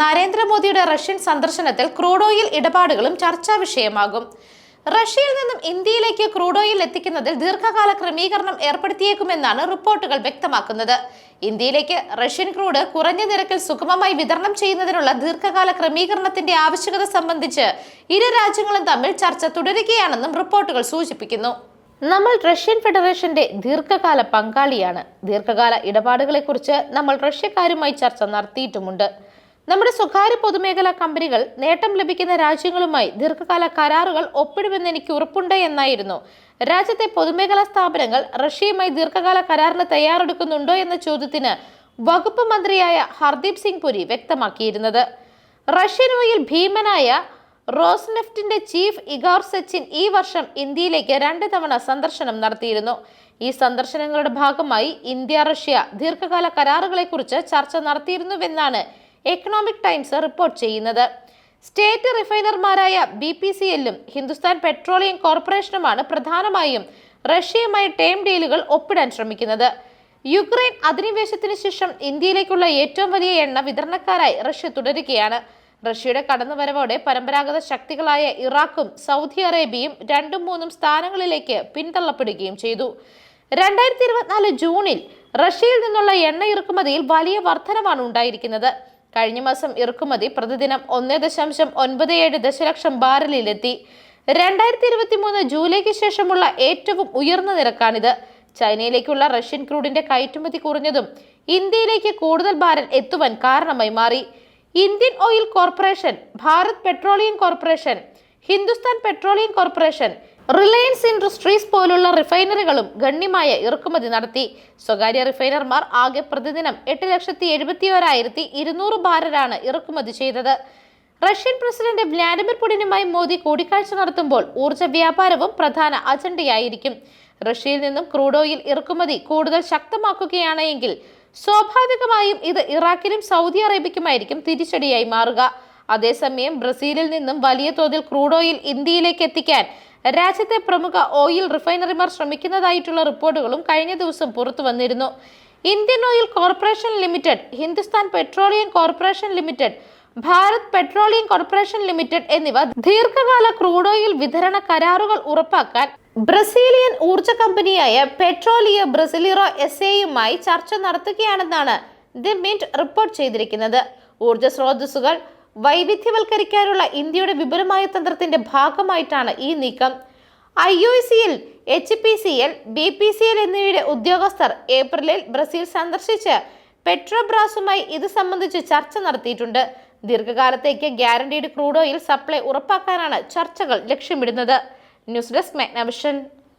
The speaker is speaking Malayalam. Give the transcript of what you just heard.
നരേന്ദ്രമോദിയുടെ റഷ്യൻ സന്ദർശനത്തിൽ ക്രൂഡ് ഓയിൽ ഇടപാടുകളും ചർച്ചാ വിഷയമാകും. റഷ്യയിൽ നിന്നും ഇന്ത്യയിലേക്ക് ക്രൂഡ് ഓയിൽ എത്തിക്കുന്നതിൽ ദീർഘകാല ക്രമീകരണം ഏർപ്പെടുത്തിയേക്കുമെന്നാണ് റിപ്പോർട്ടുകൾ വ്യക്തമാക്കുന്നത്. ഇന്ത്യയിലേക്ക് റഷ്യൻ ക്രൂഡ് കുറഞ്ഞ നിരക്കിൽ സുഗമമായി വിതരണം ചെയ്യുന്നതിനുള്ള ദീർഘകാല ക്രമീകരണത്തിന്റെ ആവശ്യകത സംബന്ധിച്ച് ഇരു രാജ്യങ്ങളും തമ്മിൽ ചർച്ച തുടരുകയാണെന്നും റിപ്പോർട്ടുകൾ സൂചിപ്പിക്കുന്നു. നമ്മൾ റഷ്യൻ ഫെഡറേഷന്റെ ദീർഘകാല പങ്കാളിയാണ്. ദീർഘകാല ഇടപാടുകളെക്കുറിച്ച് നമ്മൾ റഷ്യക്കാരുമായി ചർച്ച നടത്തിയിട്ടുമുണ്ട്. നമ്മുടെ സ്വകാര്യ പൊതുമേഖലാ കമ്പനികൾ നേട്ടം ലഭിക്കുന്ന രാജ്യങ്ങളുമായി ദീർഘകാല കരാറുകൾ ഒപ്പിടുമെന്ന് എനിക്ക് ഉറപ്പുണ്ട് എന്നായിരുന്നു. രാജ്യത്തെ പൊതുമേഖലാ സ്ഥാപനങ്ങൾ റഷ്യയുമായി ദീർഘകാല കരാറിന് തയ്യാറെടുക്കുന്നുണ്ടോ എന്ന ചോദ്യത്തിന് വകുപ്പ് മന്ത്രിയായ ഹർദീപ് സിംഗ് പുരി വ്യക്തമാക്കിയിരുന്നത്. റഷ്യൻ ഓയിൽ ഭീമനായ റോസ്നെഫ്റ്റിന്റെ ചീഫ് ഇഗോർ സച്ചിൻ ഈ വർഷം ഇന്ത്യയിലേക്ക് രണ്ട് തവണ സന്ദർശനം നടത്തിയിരുന്നു. ഈ സന്ദർശനങ്ങളുടെ ഭാഗമായി ഇന്ത്യ റഷ്യ ദീർഘകാല കരാറുകളെക്കുറിച്ച് ചർച്ച നടത്തിയിരുന്നുവെന്നാണ് എക്കണോമിക് ടൈംസ് റിപ്പോർട്ട് ചെയ്യുന്നത്. സ്റ്റേറ്റ് റിഫൈനർമാരായ ബി പി സി എല്ലും ഹിന്ദുസ്ഥാൻ പെട്രോളിയം കോർപ്പറേഷനുമാണ് പ്രധാനമായും റഷ്യയുമായി ടേം ഡീലുകൾ ഒപ്പിടാൻ ശ്രമിക്കുന്നത്. യുക്രൈൻ അധിനിവേശത്തിന് ശേഷം ഇന്ത്യയിലേക്കുള്ള ഏറ്റവും വലിയ എണ്ണ വിതരണക്കാരായി റഷ്യ തുടരുകയാണ്. റഷ്യയുടെ കടന്നുവരവോടെ പരമ്പരാഗത ശക്തികളായ ഇറാഖും സൗദി അറേബ്യയും രണ്ടും മൂന്നും സ്ഥാനങ്ങളിലേക്ക് പിന്തള്ളപ്പെടുകയും ചെയ്തു. രണ്ടായിരത്തി ഇരുപത്തിനാല് ജൂണിൽ റഷ്യയിൽ നിന്നുള്ള എണ്ണ ഇറക്കുമതിയിൽ വലിയ വർധനമാണ് ഉണ്ടായിരിക്കുന്നത്. കഴിഞ്ഞ മാസം ഇറക്കുമതി പ്രതിദിനം ഒന്ന് ദശാംശം ഒൻപത് ഏഴ് ദശലക്ഷം ബാരലിലെത്തി. രണ്ടായിരത്തി ഇരുപത്തി മൂന്ന് ജൂലൈക്ക് ശേഷമുള്ള ഏറ്റവും ഉയർന്ന നിരക്കാണിത്. ചൈനയിലേക്കുള്ള റഷ്യൻ ക്രൂഡിന്റെ കയറ്റുമതി കുറഞ്ഞതും ഇന്ത്യയിലേക്ക് കൂടുതൽ ഭാരൽ എത്തുവാൻ കാരണമായി മാറി. Indian Oil Corporation Bharat Petroleum Corporation Hindustan Petroleum Corporation Reliance Industries പോലുള്ള റിഫൈനറികളും ഗണ്യമായ ഇറക്കുമതി നടത്തി. സ്വകാര്യ റിഫൈനർമാർ ആകെ പ്രതിദിനം എട്ട് ലക്ഷത്തി എഴുപത്തി ഒരായിരത്തി ഇരുന്നൂറ് ബാരലാണ് ഇറക്കുമതി ചെയ്തത്. റഷ്യൻ പ്രസിഡന്റ് വ്ലാഡിമിർ പുടിനുമായി മോദി കൂടിക്കാഴ്ച നടത്തുമ്പോൾ ഊർജ വ്യാപാരവും പ്രധാന അജണ്ടയായിരിക്കും. റഷ്യയിൽ നിന്നും ക്രൂഡ് ഓയിൽ ഇറക്കുമതി കൂടുതൽ ശക്തമാക്കുകയാണ് എങ്കിൽ സ്വാഭാവികമായും ഇത് ഇറാഖിലും സൗദി അറേബ്യക്കുമായിരിക്കും തിരിച്ചടിയായി മാറുക. അതേസമയം ബ്രസീലിൽ നിന്നും വലിയ തോതിൽ ക്രൂഡ് ഓയിൽ ഇന്ത്യയിലേക്ക് എത്തിക്കാൻ രാജ്യത്തെ പ്രമുഖ ഓയിൽ റിഫൈനറിമാർ ശ്രമിക്കുന്നതായിട്ടുള്ള റിപ്പോർട്ടുകളും കഴിഞ്ഞ ദിവസം പുറത്തു വന്നിരുന്നു. Indian Oil Corporation Limited Hindustan Petroleum Corporation Limited Bharat Petroleum Corporation Limited എന്നിവ ദീർഘകാല ക്രൂഡ് ഓയിൽ വിതരണ കരാറുകൾ ഉറപ്പാക്കാൻ ബ്രസീലിയൻ ഊർജ കമ്പനിയായ പെട്രോളിയ ബ്രസീലിറോ എസ് എയുമായി ചർച്ച നടത്തുകയാണെന്നാണ് ദി മിന്റ് റിപ്പോർട്ട് ചെയ്തിരിക്കുന്നത്. ഊർജ സ്രോതസ്സുകൾ വൈവിധ്യവൽക്കരിക്കാനുള്ള ഇന്ത്യയുടെ വിപുലമായ തന്ത്രത്തിന്റെ ഭാഗമായിട്ടാണ് ഈ നീക്കം. ഐ യു സിയിൽ H P C L B P C L എന്നിവയുടെ ഉദ്യോഗസ്ഥർ ഏപ്രിലിൽ ബ്രസീൽ സന്ദർശിച്ച് പെട്രോബ്രാസുമായി ഇത് സംബന്ധിച്ച് ചർച്ച നടത്തിയിട്ടുണ്ട്. ദീർഘകാലത്തേക്ക് ഗ്യാരണ്ടീഡ് ക്രൂഡ് ഓയിൽ സപ്ലൈ ഉറപ്പാക്കാനാണ് ചർച്ചകൾ ലക്ഷ്യമിടുന്നത്. News desk Magnavision.